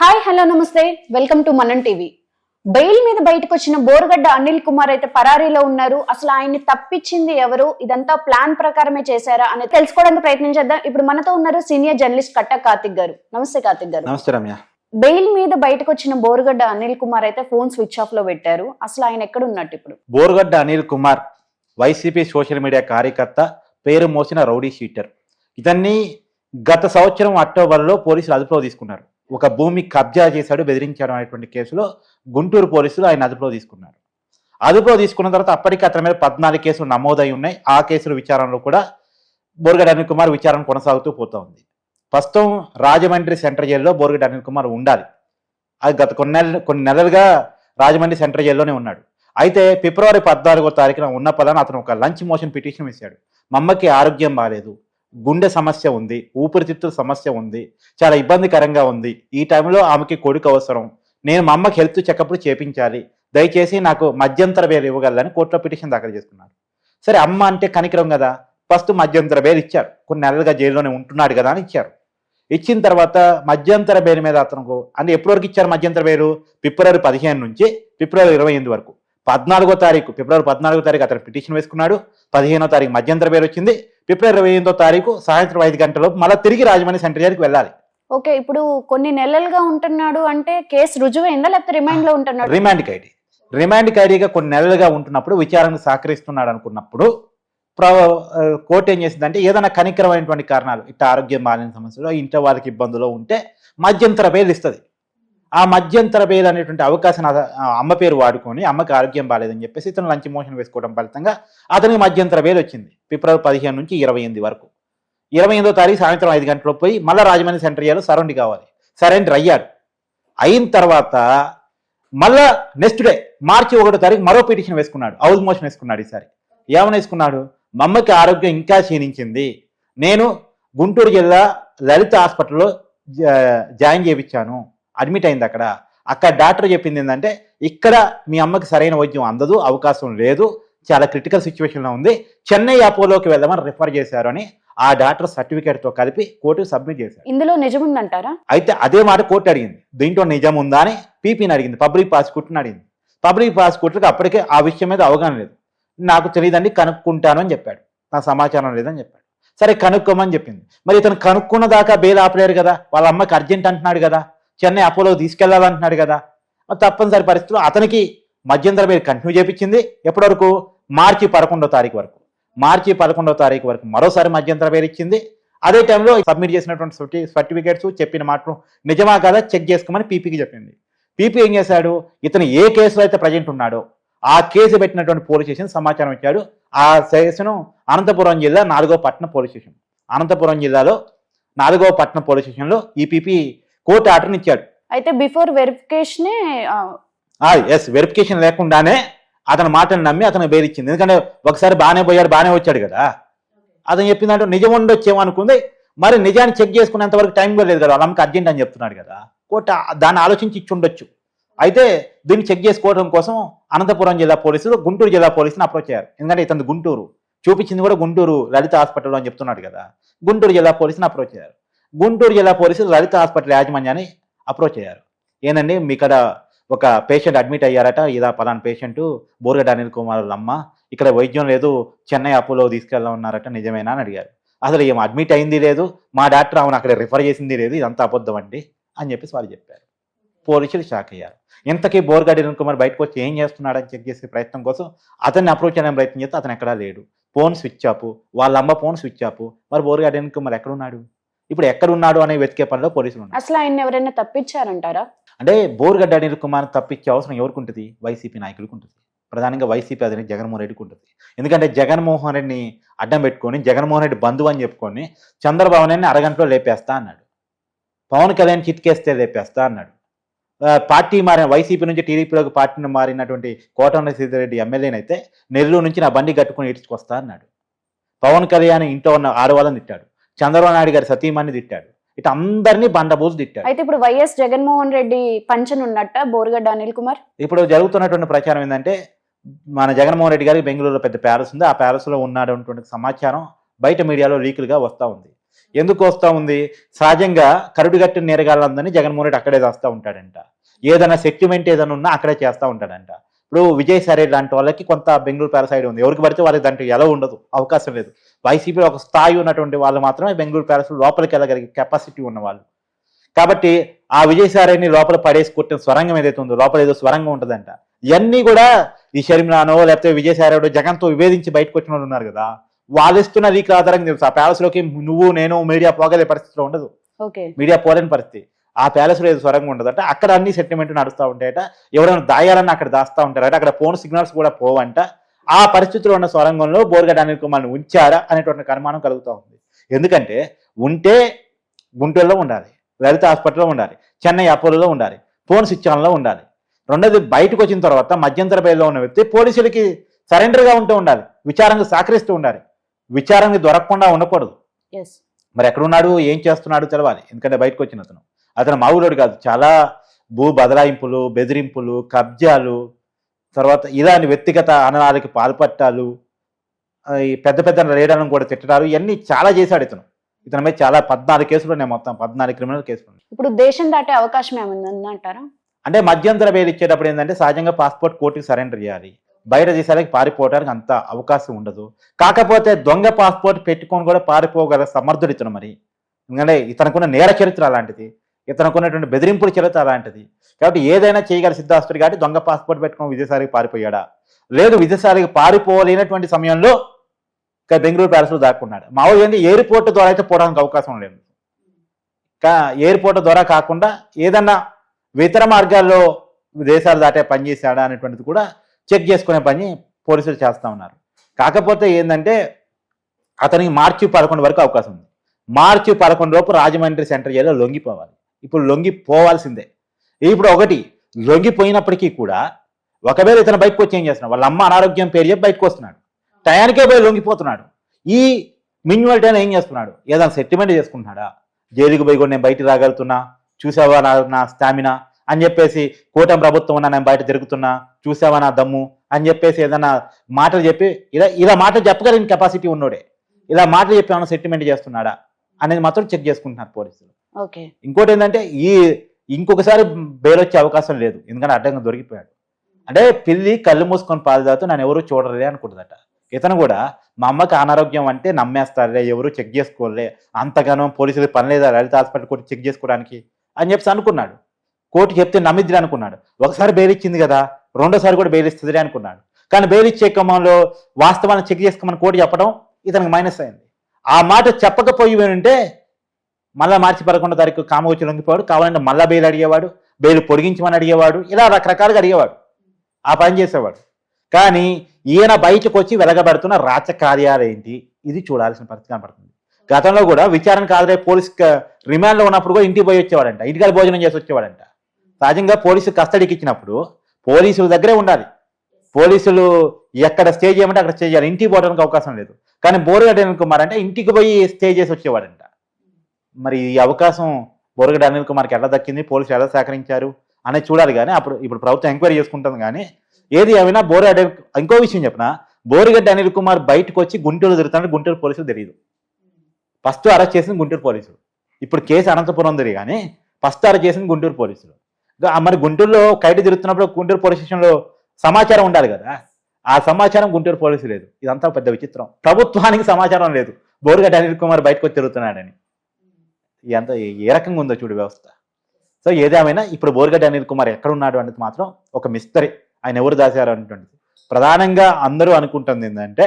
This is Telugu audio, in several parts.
హాయ్ హలో నమస్తే. Welcome to Manam TV. Bail మీద బయటకు వచ్చిన బోరగడ్డ అనిల్ కుమార్ అయితే పరారీలో ఉన్నారు. అసలు ఆయన్ని తప్పించింది ఎవరు? ఇదంతా ప్లాన్ ప్రకారమే చేశారా అని తెలుసుకోవడానికి ప్రయత్నం చేద్దాం. ఇప్పుడు మనతో ఉన్నారు సీనియర్ జర్నలిస్ట్ కట్ట కార్తిక్ గారు. నమస్తే కార్తిక్ గారు. నమస్తే రమ్య. బెయిల్ మీద బయటకు వచ్చిన బోరగడ్డ అనిల్ కుమార్ అయితే ఫోన్ స్విచ్ ఆఫ్లో పెట్టారు. అసలు ఆయన ఎక్కడ ఉన్నట్టు ఇప్పుడు? Borugadda Anil Kumar YCP social media కార్యకర్త పేరు మోసిన రౌడీ షీటర్. ఇతన్ని గత సంవత్సరం అక్టోబర్లో పోలీసులు అదుపులో తీసుకున్నారు. ఒక భూమి కబ్జా చేశాడు బెదిరించాడు అనేటువంటి కేసులో గుంటూరు పోలీసులు ఆయన అదుపులో తీసుకున్నారు. అదుపులో తీసుకున్న తర్వాత అప్పటికి అతని మీద పద్నాలుగు కేసులు నమోదై ఉన్నాయి. ఆ కేసుల విచారణలో కూడా బోర్గడ్ అనిల్ కుమార్ విచారణ కొనసాగుతూ పోతూ ఉంది. ప్రస్తుతం రాజమండ్రి సెంట్రల్ జైల్లో బోర్గడ్ అనిల్ కుమార్ ఉండాలి. అది గత కొన్ని నెలలు కొన్ని నెలలుగా రాజమండ్రి సెంట్రల్ జైల్లోనే ఉన్నాడు. అయితే ఫిబ్రవరి పద్నాలుగో తారీఖున ఉన్న పదాన్ని అతను ఒక లంచ్ మోషన్ పిటిషన్ ఇచ్చాడు మమ్మకి ఆరోగ్యం బాగాలేదు గుండె సమస్య ఉంది ఊపిరితిత్తుల సమస్య ఉంది చాలా ఇబ్బందికరంగా ఉంది. ఈ టైంలో ఆమెకి కొడుకు అవసరం. నేను మా అమ్మకి హెల్త్ చెకప్లు చేపించాలి. దయచేసి నాకు మధ్యంతర బేలు ఇవ్వగలని కోర్టులో పిటిషన్ దాఖలు చేసుకున్నారు. సరే అమ్మ అంటే కనికరం కదా? ఫస్ట్ మధ్యంతర బేలు ఇచ్చారు. కొన్ని నెలలుగా జైల్లోనే ఉంటున్నాడు కదా అని ఇచ్చారు. ఇచ్చిన తర్వాత మధ్యంతర బెయిల్ మీద అతనుకు అంటే ఎప్పటివరకు ఇచ్చారు మధ్యంతర బెయిల్ ఫిబ్రవరి పదిహేను నుంచి ఫిబ్రవరి ఇరవై ఎనిమిది వరకు. పద్నాలుగో తారీఖు ఫిబ్రవరి పద్నాలుగో తారీఖు అతను పిటిషన్ వేసుకున్నాడు. పదిహేనో తారీఖు మధ్యంతర బెయిల్ వచ్చింది. ఫిబ్రవరి ఇరవై ఎనిమిదో తారీఖు సాయంత్రం ఐదు గంటలకు మళ్ళీ తిరిగి రాజమండ్రి సెంట్రల్ జైలుకి వెళ్ళాలి. ఓకే ఇప్పుడు కొన్ని నెలలుగా ఉంటున్నాడు అంటే కేసు రుజువైందా లేకపోతే రిమైండ్లో ఉంటున్నాడు? రిమాండ్ ఖైడీ రిమాండ్ ఖైడీగా కొన్ని నెలలుగా ఉంటున్నప్పుడు విచారణకు సహకరిస్తున్నాడు అనుకున్నప్పుడు కోర్టు ఏం చేసిందంటే ఏదైనా కనికరమైనటువంటి కారణాలు ఇట్లా ఆరోగ్యం బాగాలేని సమస్యలు ఇంట్లో వాళ్ళకి ఇబ్బందులు ఉంటే మధ్యంతర బెయిల్ ఇస్తుంది. ఆ మధ్యంతర పేరు అనేటువంటి అవకాశం అమ్మ పేరు వాడుకొని అమ్మకి ఆరోగ్యం బాగాలేదని చెప్పేసి ఇతను లంచ్ మోషన్ వేసుకోవడం ఫలితంగా అతనికి మధ్యంతర పేరు వచ్చింది. ఫిబ్రవరి పదిహేను నుంచి ఇరవై ఎనిమిది వరకు. ఇరవై ఎనిమిదో తారీఖు సాయంత్రం ఐదు గంటలకు పోయి మళ్ళీ రాజమండ్రి సెంటర్ చేయాలి సరౌండ్ కావాలి. సరెండర్ అయ్యాడు. అయిన తర్వాత మళ్ళా నెక్స్ట్ డే మార్చి ఒకటో తారీఖు మరో పిటిషన్ వేసుకున్నాడు. హౌస్ మోషన్ వేసుకున్నాడు ఈసారి. ఏమని వేసుకున్నాడు? మా అమ్మకి ఆరోగ్యం ఇంకా క్షీణించింది. నేను గుంటూరు జిల్లా లలిత హాస్పిటల్లో జా- జాయిన్ చేయించాను. అడ్మిట్ అయింది అక్కడ. అక్కడ డాక్టర్ చెప్పింది ఏంటంటే ఇక్కడ మీ అమ్మకి సరైన వైద్యం అందదు అవకాశం లేదు చాలా క్రిటికల్ సిచ్యువేషన్లో ఉంది చెన్నై అపోలోకి వెళ్దామని రిఫర్ చేశారు అని ఆ డాక్టర్ సర్టిఫికేట్తో కలిపి కోర్టుకు సబ్మిట్ చేశారు. ఇందులో నిజముందంటారా? అయితే అదే మాట కోర్టు అడిగింది. దీంట్లో నిజం ఉందా అని పీపీని అడిగింది పబ్లిక్ ప్రాసిక్యూటర్ని అడిగింది. పబ్లిక్ ప్రాసిక్యూటర్కి అప్పటికే ఆ విషయం మీద అవగాహన లేదు. నాకు తెలియదండి కనుక్కుంటాను అని చెప్పాడు. నాకు సమాచారం లేదని చెప్పాడు. సరే కనుక్కోమని చెప్పింది. మరి ఇతను కనుక్కున్న దాకా బెయిల్ ఆపలేరు కదా? వాళ్ళ అమ్మకి అర్జెంట్ అంటున్నాడు కదా? చెన్నై అపోలో తీసుకెళ్ళాలంటున్నాడు కదా. తప్పనిసరి పరిస్థితుల్లో అతనికి మధ్యంతర మీరు కంటిన్యూ చేపించింది ఎప్పటి వరకు మార్చి పదకొండో తారీఖు వరకు. మార్చి పదకొండో తారీఖు వరకు మరోసారి మధ్యంతర పేరు ఇచ్చింది. అదే టైంలో సబ్మిట్ చేసినటువంటి సర్టిఫికేట్స్ చెప్పిన మాటలు నిజమా కదా చెక్ చేసుకోమని పీపీకి చెప్పింది. పీపీ ఏం చేశాడు? ఇతను ఏ కేసులో అయితే ప్రజెంట్ ఉన్నాడో ఆ కేసు పెట్టినటువంటి పోలీస్ స్టేషన్ సమాచారం ఇచ్చాడు. ఆ కేసును అనంతపురం జిల్లా నాలుగో పట్టణం పోలీస్ స్టేషన్. అనంతపురం జిల్లాలో నాలుగో పట్టణ పోలీస్ స్టేషన్లో ఈ పీపీ కోర్టు ఆర్డర్ని ఇచ్చాడు. అయితే బిఫోర్ వెరిఫికేషనే ఎస్ వెరిఫికేషన్ లేకుండానే అతని మాటను నమ్మి అతను ఇచ్చింది. ఎందుకంటే ఒకసారి బాగానే పోయాడు బాగానే వచ్చాడు కదా. అతను చెప్పిందంటే నిజం ఉండొచ్చేమో అనుకుంది మరి నిజాన్ని చెక్ చేసుకునేంత వరకు టైం కూడా లేదు కదా. వాళ్ళ అమ్మకి అర్జెంట్ అని చెప్తున్నాడు కదా. కోర్టు దాన్ని ఆలోచించి ఇచ్చి ఉండొచ్చు. అయితే దీన్ని చెక్ చేసుకోవడం కోసం అనంతపురం జిల్లా పోలీసులు గుంటూరు జిల్లా పోలీసుని అప్రోచ్ అయ్యారు. ఎందుకంటే ఇతను గుంటూరు. చూపించింది కూడా గుంటూరు లలిత హాస్పిటల్ అని చెప్తున్నాడు కదా. గుంటూరు జిల్లా పోలీసుని అప్రోచ్ అయ్యారు. గుంటూరు జిల్లా పోలీసులు లలిత హాస్పిటల్ యాజమాన్యాన్ని అప్రోచ్ అయ్యారు. ఏంటండి మీ ఇక్కడ ఒక పేషెంట్ అడ్మిట్ అయ్యారట. ఇదా పలానా పేషెంట్. బోర్గడ్ అనిల్ కుమార్ అమ్మ. ఇక్కడ వైద్యం లేదు. చెన్నై అపోలో తీసుకెళ్ళమన్నారట నిజమేనా అని అడిగారు. అసలు ఏం అడ్మిట్ అయింది లేదు. మా డాక్టర్ ఆమెను అక్కడ రిఫర్ చేసింది లేదు. ఇదంతా అబద్ధం అండి అని చెప్పేసి వాళ్ళు చెప్పారు. పోలీసులు షాక్ అయ్యారు. ఇంతకీ బోర్గడ్ అనిల్ కుమార్ బయటకు వచ్చి ఏం చేస్తున్నాడని చెక్ చేసే ప్రయత్నం కోసం అతన్ని అప్రోచ్ అనే ప్రయత్నం చేస్తే అతను ఎక్కడా లేడు. ఫోన్ స్విచ్ ఆపు వాళ్ళ అమ్మ ఫోన్ స్విచ్ ఆపు మరి బోర్గడ్ అనిల్ కుమార్ ఎక్కడున్నాడు ఇప్పుడు ఎక్కడున్నాడు అనే వెతికే పనిలో పోలీసులు ఉన్నారు. అసలు ఆయన ఎవరైనా తప్పించారంటారా? అంటే బోర్గడ్డ అనిల్ కుమార్ తప్పించే అవసరం ఎవరికి ఉంటుంది వైసీపీ నాయకులకు ఉంటుంది ప్రధానంగా వైసీపీ అధినేత జగన్మోహన్ రెడ్డికి ఉంటుంది ఎందుకంటే జగన్మోహన్ రెడ్డిని అడ్డం పెట్టుకొని జగన్మోహన్ రెడ్డి బంధువు అని చెప్పుకొని చంద్రబాబు నాయుడిని అరగంటలో లేపేస్తా అన్నాడు. పవన్ కళ్యాణ్ చిట్కేస్తే లేపేస్తా అన్నాడు. పార్టీ మారిన వైసీపీ నుంచి టీడీపీలోకి పార్టీని మారినటువంటి కోటంరెడ్డి సీతారెడ్డి ఎమ్మెల్యేనైతే నెల్లూరు నుంచి నా బండి కట్టుకుని ఇడ్చుకొస్తా అన్నాడు. పవన్ కళ్యాణ్ ఇంట్లో ఉన్న ఆడవాళ్ళని తిట్టాడు. చంద్రబాబు నాయుడు గారి సతీమణ్ణి తిట్టాడు. ఇటు అందరినీ బండబూజు తిట్టాడు. అయితే ఇప్పుడు వైఎస్ జగన్మోహన్ రెడ్డి పంచన్ ఉన్నట్ట బోరగడ్డ అనిల్ కుమార్? ఇప్పుడు జరుగుతున్నటువంటి ప్రచారం ఏంటంటే మన జగన్మోహన్ రెడ్డి గారికి బెంగళూరులో పెద్ద ప్యాలెస్ ఉంది. ఆ ప్యాలెస్లో ఉన్నటువంటి సమాచారం బయట మీడియాలో లీకులుగా వస్తూ ఉంది. ఎందుకు వస్తా ఉంది? సహజంగా కరుడుగట్టిన నేరగాళ్ళందరినీ జగన్మోహన్ రెడ్డి అక్కడే చేస్తూ ఉంటాడంట. ఏదైనా సెటిల్మెంట్ ఏదైనా ఉన్నా అక్కడే చేస్తూ ఉంటాడంట. ఇప్పుడు విజయసాయి రెడ్డి లాంటి వాళ్ళకి కొంత బెంగళూరు ప్యారసైడ్ ఉంది. ఎవరికి పడితే వాళ్ళకి దాంట్లో ఎలా ఉండదు. అవకాశం లేదు. వైసీపీ ఒక స్థాయి ఉన్నటువంటి వాళ్ళు మాత్రమే బెంగళూరు ప్యాలెస్ లోపలికి వెళ్ళగలిగే కెపాసిటీ ఉన్న వాళ్ళు కాబట్టి ఆ విజయసాయిని లోపల పడేసి కొట్టిన స్వరంగం ఏదైతే ఉందో లోపల ఏదో స్వరంగం ఉంటుందంట. ఇవన్నీ కూడా ఈ షర్మిలానో లేకపోతే విజయసాయి జగన్తో విభేదించి బయటకు వచ్చిన వాళ్ళు ఉన్నారు కదా. వాళ్ళు ఇస్తున్న లీక్ ఆధారంగా తెలుసు. ఆ ప్యాలెస్లోకి నువ్వు నేను మీడియా పోగలే పరిస్థితిలో ఉండదు. మీడియా పోలేని పరిస్థితి. ఆ ప్యాలెస్లో ఏదో స్వరంగా ఉండదట అక్కడ అన్ని సెటిల్మెంట్ నడుస్తూ ఉంటాయట. ఎవరైనా దాయాలని అక్కడ దాస్తా ఉంటారట. అక్కడ ఫోన్ సిగ్నల్స్ కూడా పోవంట. ఆ పరిస్థితిలో ఉన్న స్వరంగంలో బోర్గడ్ అనిల్ కుమార్ని ఉంచారా అనేటువంటి అనుమానం కలుగుతూ ఉంది. ఎందుకంటే ఉంటే గుంటూరులో ఉండాలి లలిత హాస్పిటల్లో ఉండాలి చెన్నై అపోలోలో ఉండాలి ఫోన్ ఆన్లో ఉండాలి. రెండోది బయటకు వచ్చిన తర్వాత మధ్యంతర బయలులో ఉన్న వ్యక్తి పోలీసులకి సరెండర్గా ఉంటూ ఉండాలి విచారణకు సహకరిస్తూ ఉండాలి. విచారణకి దొరకకుండా ఉండకూడదు. మరి ఎక్కడున్నాడు ఏం చేస్తున్నాడు తెలవాలి. ఎందుకంటే బయటకు వచ్చిన అతను. అతను మామూలుడు కాదు చాలా భూ బదలాయింపులు బెదిరింపులు కబ్జాలు తర్వాత ఇలాంటి వ్యక్తిగత అననాలకి పాల్పట్టాలు పెద్ద పెద్ద రేడాలను కూడా తిట్టడాలు ఇవన్నీ చాలా చేశాడు ఇతను. ఇతని మీద చాలా పద్నాలుగు కేసులు ఉన్నాయి మొత్తం పద్నాలుగు క్రిమినల్ కేసులు ఉన్నాయి. ఇప్పుడు దేశం దాటే అవకాశం ఏమైంది అంటారా అంటే మధ్యంతర బెయిల్ ఇచ్చేటప్పుడు ఏంటంటే సహజంగా పాస్పోర్ట్ కోర్టుకి సరెండర్ చేయాలి. బయట దేశాలకి పారిపోవడానికి అంత అవకాశం ఉండదు. కాకపోతే దొంగ పాస్పోర్ట్ పెట్టుకొని కూడా పారిపోగల సమర్థుడు ఇతను మరి. ఎందుకంటే ఇతనుకున్న నేర చరిత్ర అలాంటిది. ఇతనుకున్నటువంటి బెదిరింపుల చరిత్ర అలాంటిది. కాబట్టి ఏదైనా చేయగల సిద్ధాస్తుడు కాబట్టి దొంగ పాస్పోర్ట్ పెట్టుకుని విదేశాలకు పారిపోయాడా? లేదు విదేశాలకు పారిపోలేనటువంటి సమయంలో ఇక బెంగళూరు ప్యాలెస్లో దాక్కున్నాడు. మామూలుగా ఏంటి ఎయిర్పోర్ట్ ద్వారా అయితే పోవడానికి అవకాశం లేదు. కా ఎయిర్పోర్ట్ ద్వారా కాకుండా ఏదన్నా ఇతర మార్గాల్లో దేశాలు దాటే పనిచేశాడా అనేటువంటిది కూడా చెక్ చేసుకునే పని పోలీసులు చేస్తూ ఉన్నారు. కాకపోతే ఏంటంటే అతనికి మార్చి పదకొండు వరకు అవకాశం ఉంది. మార్చి పదకొండు లోపు రాజమండ్రి సెంటర్ జైల్లో లొంగిపోవాలి. ఇప్పుడు లొంగిపోవాల్సిందే. ఇప్పుడు ఒకటి లొంగిపోయినప్పటికీ కూడా ఒకవేళ ఇతను బయటకు వచ్చి ఏం చేస్తున్నాడు? వాళ్ళ అమ్మ అనారోగ్యం పేరు చెప్పి బయటకు వస్తున్నాడు. టయానికే పోయి లొంగిపోతున్నాడు. ఈ మిన్యువల్ టైం ఏం చేస్తున్నాడు? ఏదైనా సెటిల్మెంట్ చేసుకుంటున్నాడా? జైలుకు పోయి కూడా నేను బయటికి రాగలుగుతున్నా? చూసావా నా నా స్టామినా? అని చెప్పేసి కూటమి ప్రభుత్వం ఉన్నా నేను బయట తిరుగుతున్నా? చూసావా నా దమ్ము? అని చెప్పేసి ఏదైనా మాటలు చెప్పి ఇలా ఇలా మాటలు చెప్పగలిగిన కెపాసిటీ ఉన్నోడే. ఇలా మాటలు చెప్పి ఏమైనా సెటిల్మెంట్ చేస్తున్నాడా? అనేది మాత్రం చెక్ చేసుకుంటున్నారు పోలీసులు. ఇంకోటి ఏంటంటే ఈ ఇంకొకసారి బెయిల్ వచ్చే అవకాశం లేదు. ఎందుకంటే అడ్డంగా దొరికిపోయాడు. అంటే పిల్లి కళ్ళు మూసుకొని పాదుదాతో నన్ను ఎవరు చూడలే అనుకుంటుందట. ఇతను కూడా మా అమ్మకి అనారోగ్యం అంటే నమ్మేస్తారులే ఎవరు చెక్ చేసుకోలే అంతగానో పోలీసులు పని లేదా లలిత హాస్పిటల్ కోర్టు చెక్ చేసుకోవడానికి అని చెప్పి అనుకున్నాడు. కోర్టు చెప్తే నమ్మిద్దిలే అనుకున్నాడు. ఒకసారి బెయిల్ ఇచ్చింది కదా రెండోసారి కూడా బెయిల్ ఇస్తుందిలే అనుకున్నాడు. కానీ బెయిల్ ఇచ్చే క్రమంలో వాస్తవాన్ని చెక్ చేసుకోమని కోర్టు చెప్పడం ఇతనికి మైనస్ అయింది. ఆ మాట చెప్పకపోయి ఉంటే మళ్ళా మార్చి పదకొండో తారీఖు కామవచ్చి లొంగిపోవాడు కావాలంటే మళ్ళా బెయిల్ అడిగేవాడు బెయిల్ పొడిగించమని అడిగేవాడు ఇలా రకరకాలుగా అడిగేవాడు. ఆ పని చేసేవాడు. కానీ ఈయన బయటకు వచ్చి వెలగబెడుతున్న రాచకార్యాలు ఏంటి? ఇది చూడాల్సిన పరిస్థితి కనపడుతుంది గతంలో కూడా విచారణకు హాజరై పోలీస్ రిమాండ్లో ఉన్నప్పుడు కూడా ఇంటికి పోయి వచ్చేవాడంట. ఇంటికి భోజనం చేసి వచ్చేవాడంట. సహజంగా పోలీసు కస్టడీకి ఇచ్చినప్పుడు పోలీసుల దగ్గరే ఉండాలి. పోలీసులు ఎక్కడ స్టే చేయమంటే అక్కడ స్టే చేయాలి. ఇంటికి పోవడానికి అవకాశం లేదు. కానీ బోరుగడ్డ కుమార్ అంటే ఇంటికి పోయి స్టే చేసి వచ్చేవాడంట. మరి ఈ అవకాశం బోరుగడ్డ అనిల్ కుమార్కి ఎలా దక్కింది? పోలీసులు ఎలా సేకరించారు అనేది చూడాలి కానీ అప్పుడు ఇప్పుడు ప్రభుత్వం ఎంక్వైరీ చేసుకుంటుంది కానీ ఏది ఏమైనా బోరుగడ్డ ఇంకో విషయం చెప్పిన? బోరుగడ్డ అనిల్ కుమార్ బయటకు వచ్చి గుంటూరు తిరుగుతాడు గుంటూరు పోలీసులు తెలియదు. ఫస్ట్ అరెస్ట్ చేసింది గుంటూరు పోలీసులు. ఇప్పుడు కేసు అనంతపురం ఉంది కానీ ఫస్ట్ అరెస్ట్ చేసింది గుంటూరు పోలీసులు. మరి గుంటూరులో కైట్ తిరుగుతున్నప్పుడు గుంటూరు పోలీస్ స్టేషన్లో సమాచారం ఉండాలి కదా? ఆ సమాచారం గుంటూరు పోలీసు లేదు. ఇదంతా పెద్ద విచిత్రం. ప్రభుత్వానికి సమాచారం లేదు. బోరుగడ్డ అనిల్ కుమార్ బయటకు వచ్చి తిరుగుతున్నాడని. ఎంత ఏ రకంగా ఉందో చూడు వ్యవస్థ. సో ఏదేమైనా ఇప్పుడు బోరుగడ్డ అనిల్ కుమార్ ఎక్కడ ఉన్నాడు అనేది మాత్రం ఒక మిస్టరీ. ఆయన ఎవరు దాచారు అనేటువంటిది ప్రధానంగా అందరూ అనుకుంటుంది ఏంటంటే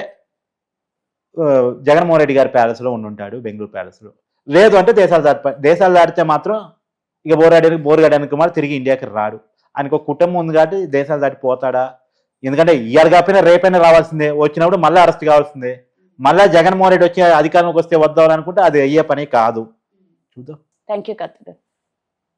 జగన్మోహన్ రెడ్డి గారి ప్యాలెస్లో ఉండుంటాడు బెంగళూరు ప్యాలెస్లో. లేదు అంటే దేశాలు దాటి దేశాలు దాటితే మాత్రం ఇక బోరాడానికి అనిల్ కుమార్ తిరిగి ఇండియాకి రాడు. ఆయనకు ఒక కుటుంబం ఉంది కాబట్టి దేశాలు దాటి పోతాడా? ఎందుకంటే ఇయర్ కాకపోయినా రేపైనా రావాల్సిందే. వచ్చినప్పుడు మళ్ళీ అరెస్ట్ కావాల్సిందే. మళ్ళీ జగన్మోహన్ రెడ్డి వచ్చి అధికారంలోకి వస్తే వద్దామని అనుకుంటే అది అయ్యే పని కాదు. Ruda. Thank you, Karthika.